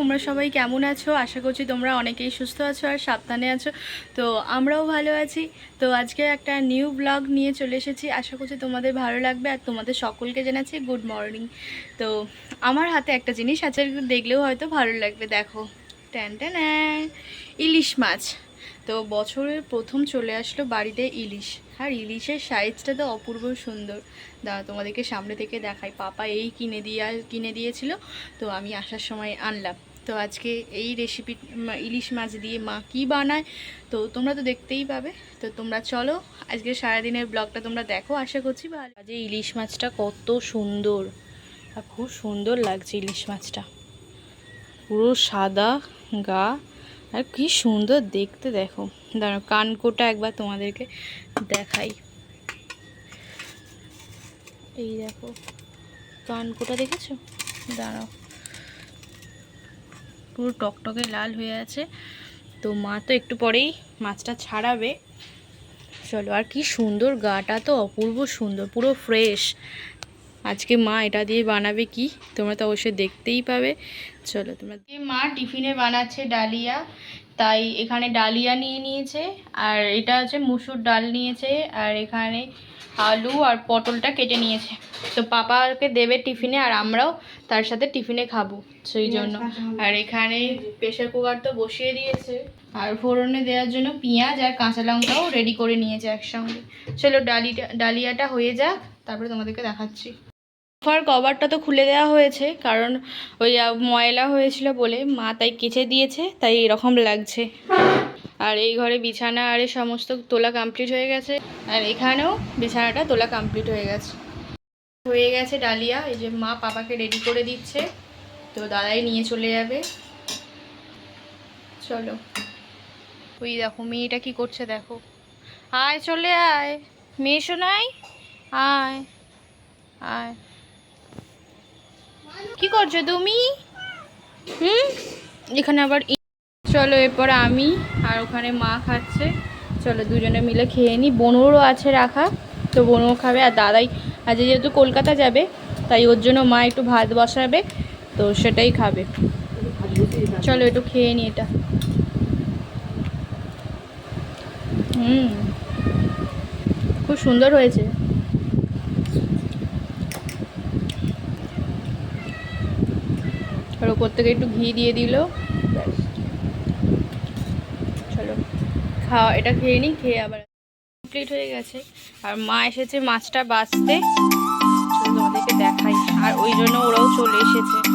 তোমরা সবাই কেমন আছো? আশা করছি তোমরা অনেকেই সুস্থ আছো আর সাবধানে আছো। তো আমরাও ভালো আছি। তো আজকে একটা নিউ ব্লগ নিয়ে চলে এসেছি। আশা করছি তোমাদের ভালো লাগবে আর তোমাদের সকলকে জানাচ্ছি গুড মর্নিং। তো আমার হাতে একটা জিনিস আছে দেখলেও হয়তো ভালো লাগবে। দেখো, ট্যান ট্যান ইলিশ মাছ। তো বছরের প্রথম চলে আসলো বাড়িতে ইলিশ। আর ইলিশের সাইজটা তো অপূর্ব সুন্দর। দাঁড়া তোমাদেরকে সামনে থেকে দেখাই। পাপা এই কিনে দিয়ে, কিনে দিয়েছিল। তো আমি আসার সময় আনলাম। তো আজকে এই রেসিপি ইলিশ মাছ দিয়ে মা কী বানায়, তো তোমরা তো দেখতেই পাবে। তো তোমরা চলো আজকে সারাদিনের ব্লগটা তোমরা দেখো, আশা করছি ভালো। আজ ইলিশ মাছটা কত সুন্দর, আর খুব সুন্দর লাগছে ইলিশ মাছটা। পুরো সাদা গা, আর কি সুন্দর দেখতে দেখো। দাঁড়াও, কানকোটা একবার তোমাদেরকে দেখাই। এই দেখো, কানকোটা দেখেছ? দাঁড়াও। পুরো টকটকে লাল হয়ে আছে। তো মা তো একটু পরেই মাছটা ছাড়াবে। চলো, আর কি সুন্দর গাটা তো, অপূর্ব সুন্দর, পুরো ফ্রেশ আজকে মা এটা দিয়ে বানাবে কি, তোমরা তো অবশ্যই দেখতেই পাবে। চলো, তোমরা মা টিফিনে বানাচ্ছে ডালিয়া, তাই এখানে ডালিয়া নিয়ে নিয়েছে, আর এটা হচ্ছে মুসুর ডাল নিয়েছে, আর এখানে আলু আর পটলটা কেটে নিয়েছে। তো পাপাকে দেবে টিফিনে আর আমরাও তার সাথে টিফিনে খাব সেই জন্য। আর এখানে প্রেশার কুকার তো বসিয়ে দিয়েছে। আর ফোড়নে দেওয়ার জন্য পেঁয়াজ আর কাঁচা লঙ্কাও রেডি করে নিয়েছে একসঙ্গে। চলো ডালিটা ডালিয়াটা হয়ে যাক তারপরে তোমাদেরকে দেখাচ্ছি। সোফার কভারটা তো খুলে দেওয়া হয়েছে কারণ ওই ময়লা হয়েছিল বলে মা তাই কেচে দিয়েছে তাই এরকম লাগছে। আর এই ঘরে বিছানা আর সমস্ত তোলা কমপ্লিট হয়ে গেছে। আর এখানেও বিছানাটা তোলা কমপ্লিট হয়ে গেছে। হয়ে গেছে ডালিয়া, এই যে মা পাপাকে রেডি করে দিচ্ছে। তো দাদাই নিয়ে চলে যাবে। চলো। ওই দেখো, মেয়েটা কি করছে দেখো। আয়, চলে আয়। মেয়ে শোনাই আয় আয়। কি করছ তুমি? হুম? এখানে আবার চলো এরপর আমি আর ওখানে মা খাচ্ছে। চলো দুজনে মিলে খেয়ে নিই বনুরও আছে রাখা, তো বনুও খাবে আর দাদাই আজ যেহেতু কলকাতা যাবে, তাই ওর জন্য মা একটু ভাত বসাবে, তো সেটাই খাবে। চলো একটু খেয়ে নিই এটা। হুম, খুব সুন্দর হয়েছে। আর ওপর থেকে একটু ঘি দিয়ে দিল ব্যাস চলো খাওয়া, এটা খেয়ে নিই, খেয়ে আবার কমপ্লিট হয়ে গেছে। আর মা এসেছে মাছটা বাঁচতে তোমাদেরকে দেখাই। আর ওই জন্য ওরাও চলে এসেছে।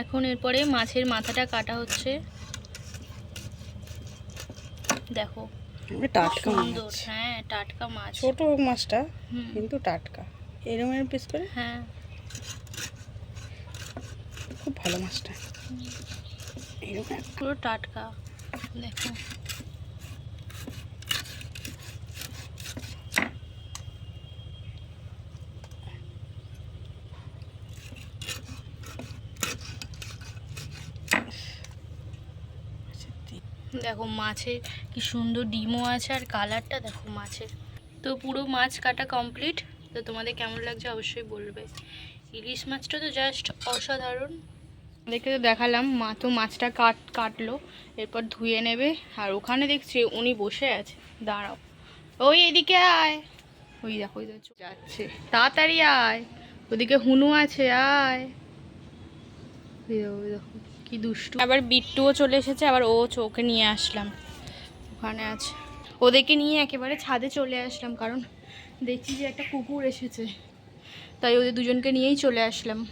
এখন এরপরে মাছের মাথাটা কাটা হচ্ছে। দেখো টাটকা সুন্দর। হ্যাঁ টাটকা মাছ। ছোট মাছটা কিন্তু টাটকা। এরকম এরকম পিস করে? হ্যাঁ। খুব ভালো মাছটা। এরকম। পুরো টাটকা দেখো। দেখো মাছের কি সুন্দর ডিমও আছে আর কালারটা দেখো মাছের। তো পুরো মাছ কাটা কমপ্লিট তো তোমাদের কেমন লাগছে অবশ্যই বলবে। ইলিশ মাছটা তো জাস্ট অসাধারণ। দেখে তো দেখালাম, মা তো মাছটা কাট, কাটলো, এরপর ধুয়ে নেবে। আর ওখানে দেখছি উনি বসে আছে। দাঁড়াও। ওই এদিকে আয়। ওই দেখো, ওই যাচ্ছে। তাড়াতাড়ি আয়। ওদিকে হুনু আছে, আয়। ওই দেখো। কি দুষ্টু। আবার বিট্টুও চলে এসেছে, আবার ও চোখে নিয়ে আসলাম। ওখানে আছে। ওদেরকে নিয়ে একেবারে ছাদে চলে আসলাম, কারণ দেখছি যে একটা কুকুর এসেছে। তাই ওদের দুজনকে নিয়েই চলে আসলাম।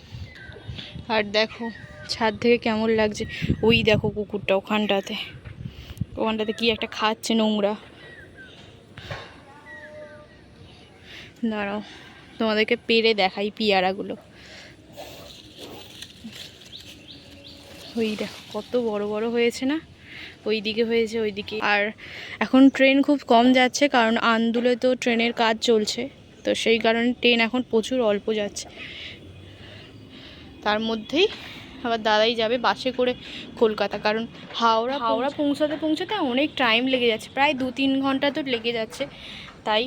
আর দেখো, ছাদ থেকে কেমন লাগছে। ওই দেখো কুকুরটা ওখানটাতে। ওখানটাতে কি একটা খাচ্ছে নোংরা। দাঁড়াও, তোমাদেরকে পেরে দেখাই পিয়ারাগুলো। ওই দেখো, কত বড় বড় হয়েছে না? ওই দিকে হয়েছে ওই দিকে আর এখন ট্রেন খুব কম যাচ্ছে, কারণ আন্দুলে তো ট্রেনের কাজ চলছে। তো সেই কারণে ট্রেন এখন প্রচুর অল্প যাচ্ছে। তার মধ্যেই আবার দাদাই যাবে বাসে করে কলকাতা, কারণ হাওড়া হাওড়া পৌঁছাতে পৌঁছাতে অনেক টাইম লেগে যাচ্ছে। প্রায় দু তিন ঘণ্টা তো লেগে যাচ্ছে। তাই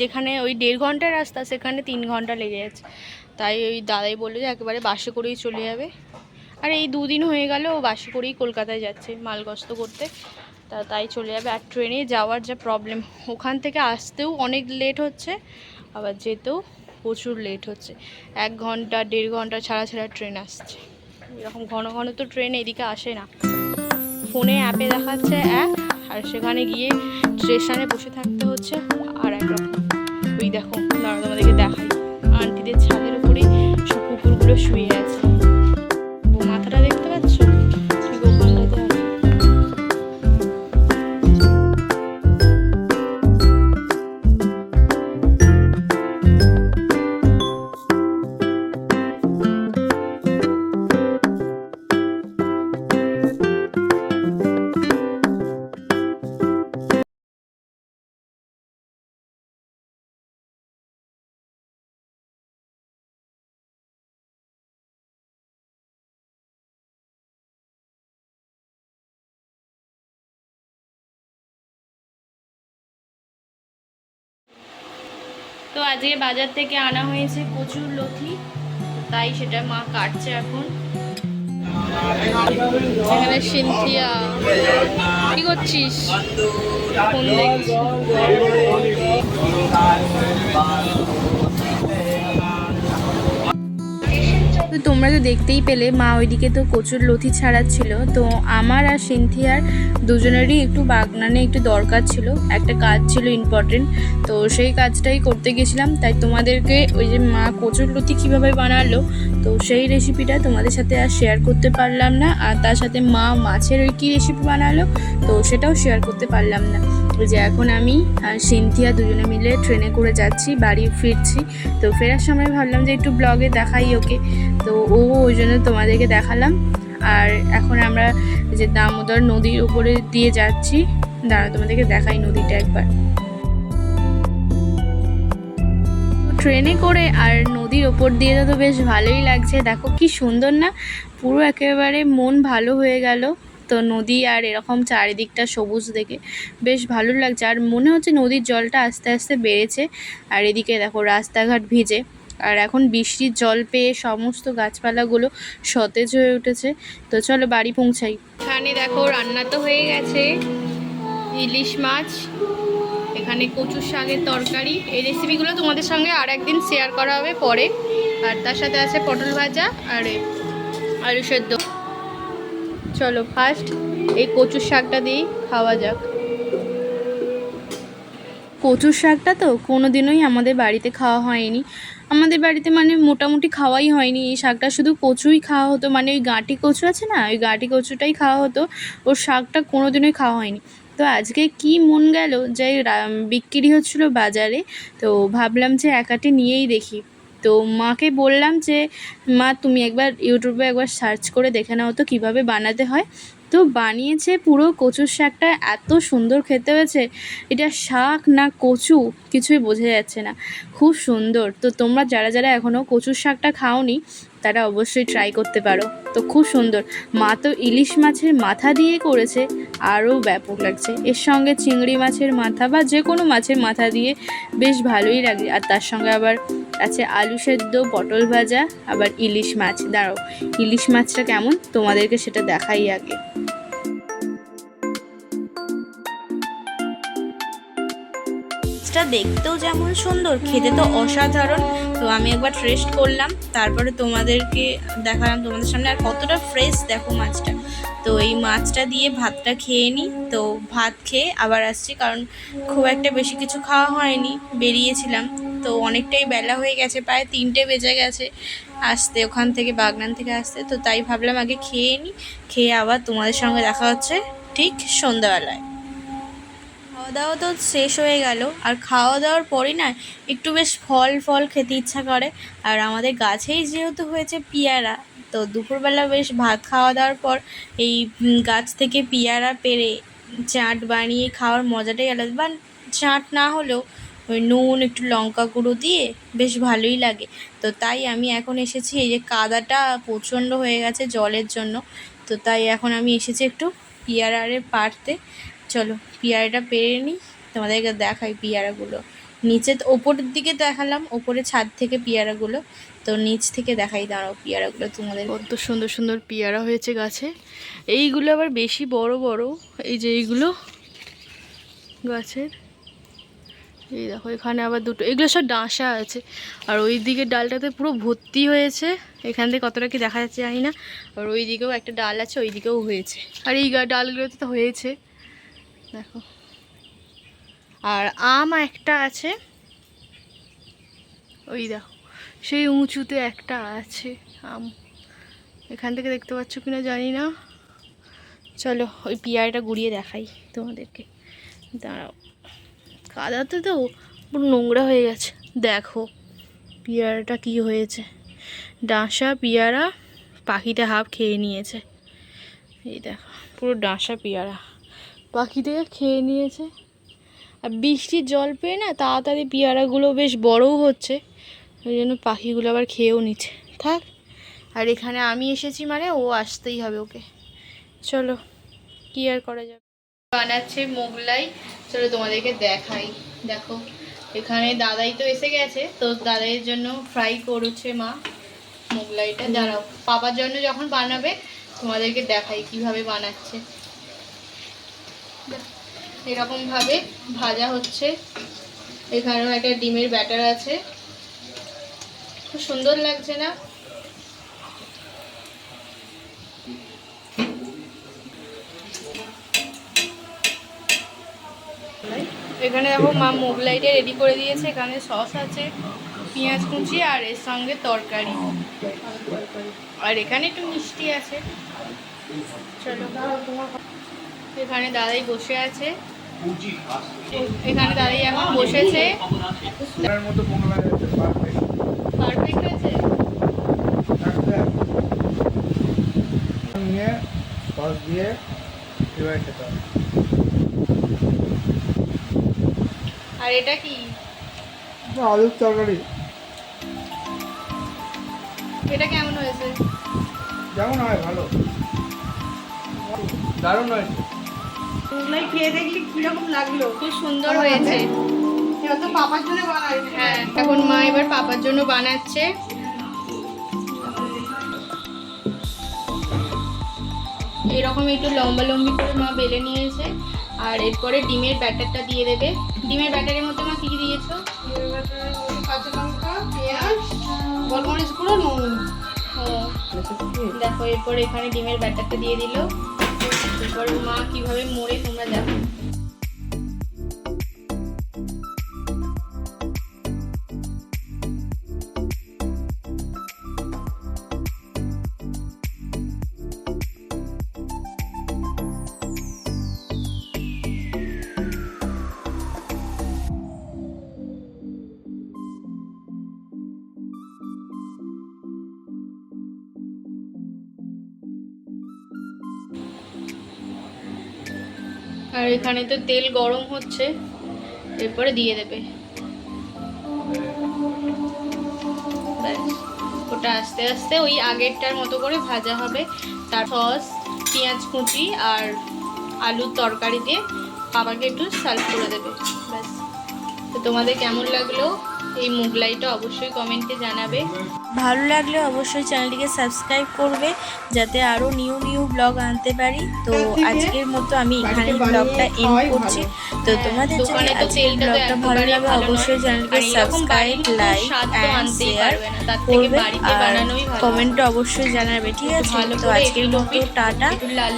যেখানে ওই দেড় ঘণ্টার রাস্তা, সেখানে তিন ঘণ্টা লেগে যাচ্ছে। তাই ওই দাদাই বলল যে একেবারে বাসে করেই চলে যাবে। আর এই দুদিন হয়ে গেল, ও বাসে করেই কলকাতায় যাচ্ছে মালগস্ত করতে। তা তাই চলে যাবে। আর ট্রেনে যাওয়ার যা প্রবলেম ওখান থেকে আসতেও অনেক লেট হচ্ছে, আবার যেতেও প্রচুর লেট হচ্ছে। এক ঘণ্টা, দেড় ঘণ্টা ছাড়া ছাড়া ট্রেন আসছে। এরকম ঘন ঘন তো ট্রেন এদিকে আসে না। ফোনে অ্যাপে দেখাচ্ছে এক, আর সেখানে গিয়ে স্টেশনে বসে থাকতে হচ্ছে আর এক রকম। ওই দেখো দাঁড়া তোমাদেরকে দেখাই। আন্টিদের ছাদের উপরে সব কুকুরগুলো শুয়ে তো আজকে বাজার থেকে আনা হয়েছে প্রচুর লথি তাই সেটা মা কাটছে এখন। এখানে সিনথিয়া। কি করছিস? ফোন দেখছি তোমরা তো দেখতেই পেলে, মা ওইদিকে তো কচুর লথি ছাড়াচ্ছিল। তো আমার আর সিনথিয়ার দুজনেরই একটু বাগনানে একটু দরকার ছিল, একটা কাজ ছিল ইম্পর্টেন্ট তো সেই কাজটাই করতে গেছিলাম। তাই তোমাদেরকে ওই যে মা কচুর লথি কীভাবে বানালো তো সেই রেসিপিটা তোমাদের সাথে আর শেয়ার করতে পারলাম না। আর তার সাথে মা মাছের ওই কী রেসিপি বানালো, তো সেটাও শেয়ার করতে পারলাম না। যে এখন আমি আর সিনথিয়া দুজনে মিলে ট্রেনে করে যাচ্ছি, বাড়ি ফিরছি। তো ফেরার সময় ভাবলাম যে একটু ব্লগে দেখাই ওকে। তো ও ওই জন্য তোমাদেরকে দেখালাম। আর এখন আমরা যে দামোদর নদীর উপরে দিয়ে যাচ্ছি দাঁড়া তোমাদেরকে দেখাই নদীটা একবার। ট্রেনে করে আর নদীর ওপর দিয়ে তো বেশ ভালোই লাগছে। দেখো কি সুন্দর না? পুরো একেবারে মন ভালো হয়ে গেল। তো নদী আর এরকম চারিদিকটা সবুজ দেখে বেশ ভালো লাগছে। আর মনে হচ্ছে নদীর জলটা আস্তে আস্তে বেড়েছে। আর এদিকে দেখো রাস্তাঘাট ভিজে। আর এখন বৃষ্টির জল পেয়ে সমস্ত গাছপালাগুলো সতেজ হয়ে উঠেছে। তো চলো বাড়ি পৌঁছাই। এখানে দেখো রান্না তো হয়ে গেছে। ইলিশ মাছ এখানে কচুর শাকের তরকারি। এই রেসিপিগুলো তোমাদের সঙ্গে আর একদিন শেয়ার করা হবে পরে। আর তার সাথে আছে পটল ভাজা আর আলু সেদ্ধ। চলো ফার্স্ট এই কচুর শাকটা দিয়েই খাওয়া যাক। কচুর শাকটা তো কোনো দিনই আমাদের বাড়িতে খাওয়া হয়নি। আমাদের বাড়িতে মানে মোটামুটি খাওয়াই হয়নি। এই শাকটা শুধু কচুই খাওয়া হতো। মানে ওই গাঁটি কচু আছে না? ওই গাঁটি কচুটাই খাওয়া হতো। ওর শাকটা কোনো দিনই খাওয়া হয়নি। তো আজকে কি মন গেল? যে রা- বিক্রি হচ্ছিল বাজারে, তো ভাবলাম যে একাটি নিয়েই দেখি। তো মাকে বললাম যে, মা, তুমি একবার ইউটিউবে একবার সার্চ করে দেখে নাও তো কীভাবে বানাতে হয়। তো বানিয়েছে পুরো কচুর শাকটা, এত সুন্দর খেতে হয়েছে। এটা শাক না কচু, কিছুই বোঝা যাচ্ছে না। খুব সুন্দর। তো তোমরা যারা যারা এখনও কচুর শাকটা খাওনি তারা অবশ্যই ট্রাই করতে পারো। তো খুব সুন্দর। মা তো ইলিশ মাছের মাথা দিয়ে করেছে, আরও ব্যাপক লাগছে। এর সঙ্গে চিংড়ি মাছের মাথা বা যে কোনো মাছের মাথা দিয়ে বেশ ভালোই লাগে। আর তার সঙ্গে আবার আছে আলু সেদ্ধ, পটল ভাজা, আবার ইলিশ মাছ। দাঁড়াও, ইলিশ মাছটা কেমন? তোমাদেরকে সেটা দেখাই আগে। মাছটা দেখতেও যেমন সুন্দর, খেতে তো অসাধারণ। তো আমি একবার টেস্ট করলাম, তারপরে তোমাদেরকে দেখালাম তোমাদের সামনে আর কতটা ফ্রেশ দেখো মাছটা। তো এই মাছটা দিয়ে ভাতটা খেয়ে নিই তো ভাত খেয়ে আবার আসছি কারণ খুব একটা বেশি কিছু খাওয়া হয়নি, বেরিয়েছিলাম। তো অনেকটাই বেলা হয়ে গেছে, প্রায় তিনটে বেজে গেছে আসতে, ওখান থেকে বাগনান থেকে আসতে। তো তাই ভাবলাম আগে খেয়ে নিই খেয়ে আবার তোমাদের সঙ্গে দেখা হচ্ছে ঠিক সন্ধ্যাবেলায়। খাওয়া দাওয়া তো শেষ হয়ে গেল। আর খাওয়া দাওয়ার পরে না একটু বেশ ফল ফল খেতে ইচ্ছা করে। আর আমাদের গাছেই যেহেতু হয়েছে পিয়ারা, তো দুপুরবেলা বেশ ভাত খাওয়া দাওয়ার পর এই গাছ থেকে পেয়ারা পেরে চাট বানিয়ে খাওয়ার মজাটাই আলাদা। বা চাট না হলেও ওই নুন, একটু লঙ্কা গুঁড়ো দিয়ে বেশ ভালোই লাগে। তো তাই আমি এখন এসেছি, এই যে কাদাটা প্রচণ্ড হয়ে গেছে জলের জন্য। তো তাই এখন আমি এসেছি একটু পেয়ারারে পাড়তে। চলো, পেয়ারাটা পেরে নিই, তোমাদেরকে দেখাই পেয়ারাগুলো। নিচে তো ওপরের দিকে দেখালাম, ওপরে ছাদ থেকে পেয়ারাগুলো। তো নিচ থেকে দেখাই, দাঁড়াও পেয়ারাগুলো তোমাদের। কত সুন্দর সুন্দর পেয়ারা হয়েছে গাছে। এইগুলো আবার বেশি বড় বড়, এই যে এইগুলো গাছের। এই দেখো, এখানে আবার দুটো এগুলো সব ডাঁসা আছে। আর ওই দিকের ডালটাতে পুরো ভর্তি হয়েছে। এখান থেকে কতটা কি দেখা যাচ্ছে জানি না। আর ওই দিকেও একটা ডাল আছে ওই দিকেও হয়েছে। আর এই ডালগুলোতে তো হয়েছে। দেখো। আর আম একটা আছে। ওই দেখো, সেই উঁচুতে একটা আছে আম। এখান থেকে দেখতে পাচ্ছ কিনা জানি না। চলো, ওই পিয়ারটা গুড়িয়ে দেখাই তোমাদেরকে। দাঁড়াও। কাদাতে তো পুরো নোংরা হয়ে গেছে। দেখো, পিয়ারাটা কি হয়েছে। ডাঁসা, পিয়ারা, পাখিটা হাফ খেয়ে নিয়েছে। এই দেখো, পুরো ডাঁসা, পেয়ারা। পাখিটাকে খেয়ে নিয়েছে। আর বৃষ্টির জল পেয়ে না তাড়াতাড়ি পেয়ারাগুলো বেশ বড়ও হচ্ছে। ওই জন্য পাখিগুলো আবার খেয়েও নিচ্ছে। থাক, আর এখানে আমি এসেছি মানে ও আসতেই হবে ওকে। চলো, কি আর করা যাবে? বানাচ্ছে মোগলাই। চলো তোমাদেরকে দেখাই। দেখো, এখানে দাদাই তো এসে গেছে। তো দাদাইয়ের জন্য ফ্রাই করছে মা মোগলাইটা। দাঁড়াও, পাপার জন্য যখন বানাবে তোমাদেরকে দেখাই কীভাবে বানাচ্ছে। এরকম ভাবে ভাজা হচ্ছে। এখানেও একটা ডিমের ব্যাটার আছে। খুব সুন্দর লাগছে না? এখানে দেখো, মা মোগলাইটা রেডি করে দিয়েছে। এখানে সস আছে, পেঁয়াজ কুচি আর এর সঙ্গে তরকারি। আর এখানে একটু মিষ্টি আছে। চলো। এখানে দাদাই বসে আছে। এখানে দাদাই এখন বসেছে। পারফেক্ট আছে? নিয়ে সস দিয়ে এবার খেতে হবে। আর এটা কি? আলুর তরকারি। এটা কেমন হয়েছে? যেমন হয় ভালো। দারুণ হয়েছে। মোগলাই খেয়ে দেখলি কীরকম লাগল খুব সুন্দর হয়েছে। তো পাপার জন্য বানাই হ্যাঁ এখন মা এবার পাপার জন্য বানাচ্ছে। এরকম একটু লম্বা লম্বি করে মা বেলে নিয়েছে। আর এরপরে ডিমের ব্যাটারটা দিয়ে দেবে। ডিমের ব্যাটারের মধ্যে মা কি কি দিয়েছ? কাঁচা লঙ্কা পেঁয়াজ গোলমরিচ গুঁড়ো নুন। ও দেখো এরপর এখানে ডিমের ব্যাটারটা দিয়ে দিল। এরপর মা কীভাবে মোড়ে তোমরা দেখো। আর এখানে তো তেল গরম হচ্ছে, এরপরে দিয়ে দেবে। ওটা আস্তে আস্তে ওই আগেরটার মতো করে ভাজা হবে। তার সস, পেঁয়াজ কুচি আর আলুর তরকারি দিয়ে বাবাকে একটু সার্ভ করে দেবে। ব্যাস, তো তোমাদের কেমন লাগল? এই মোগলাইটা অবশ্যই কমেন্টে জানাবে। ভালো লাগলে অবশ্যই চ্যানেলটিকে সাবস্ক্রাইব করবে যাতে আরও নিউ নিউ ব্লগ আনতে পারি। তো আজকের মতো আমি এখানে ব্লগটা এন্ড করছি। তো তোমাদের যদি আজকের ব্লগটা ভালো লাগে অবশ্যই চ্যানেলকে সাবস্ক্রাইব লাইক অ্যান্ড শেয়ার পারবে না, তার থেকে করবে। বাড়িতে আর কমেন্টে অবশ্যই জানাবে ঠিক আছে? ভালো তো আজকের মতো টাটা।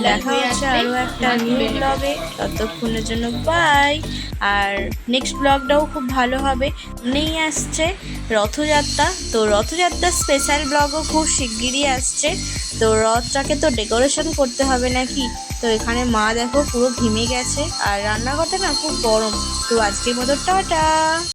দেখা হয়ে হচ্ছে আরও একটা নিউ ব্লগে ততক্ষণের জন্য বাই আর নেক্সট ব্লগটাও খুব ভালো হবে। নেই আসছে রথযাত্রা। তো রথযাত্রার স্পেশাল ব্লগও খুব শিগগিরই আসছে। তো রথটাকে তো ডেকোরেশন করতে হবে নাকি? তো এখানে মা দেখো পুরো ঘিমে গেছে। আর রান্নাঘরটা না খুব গরম। তো আজকের মতো টাটা।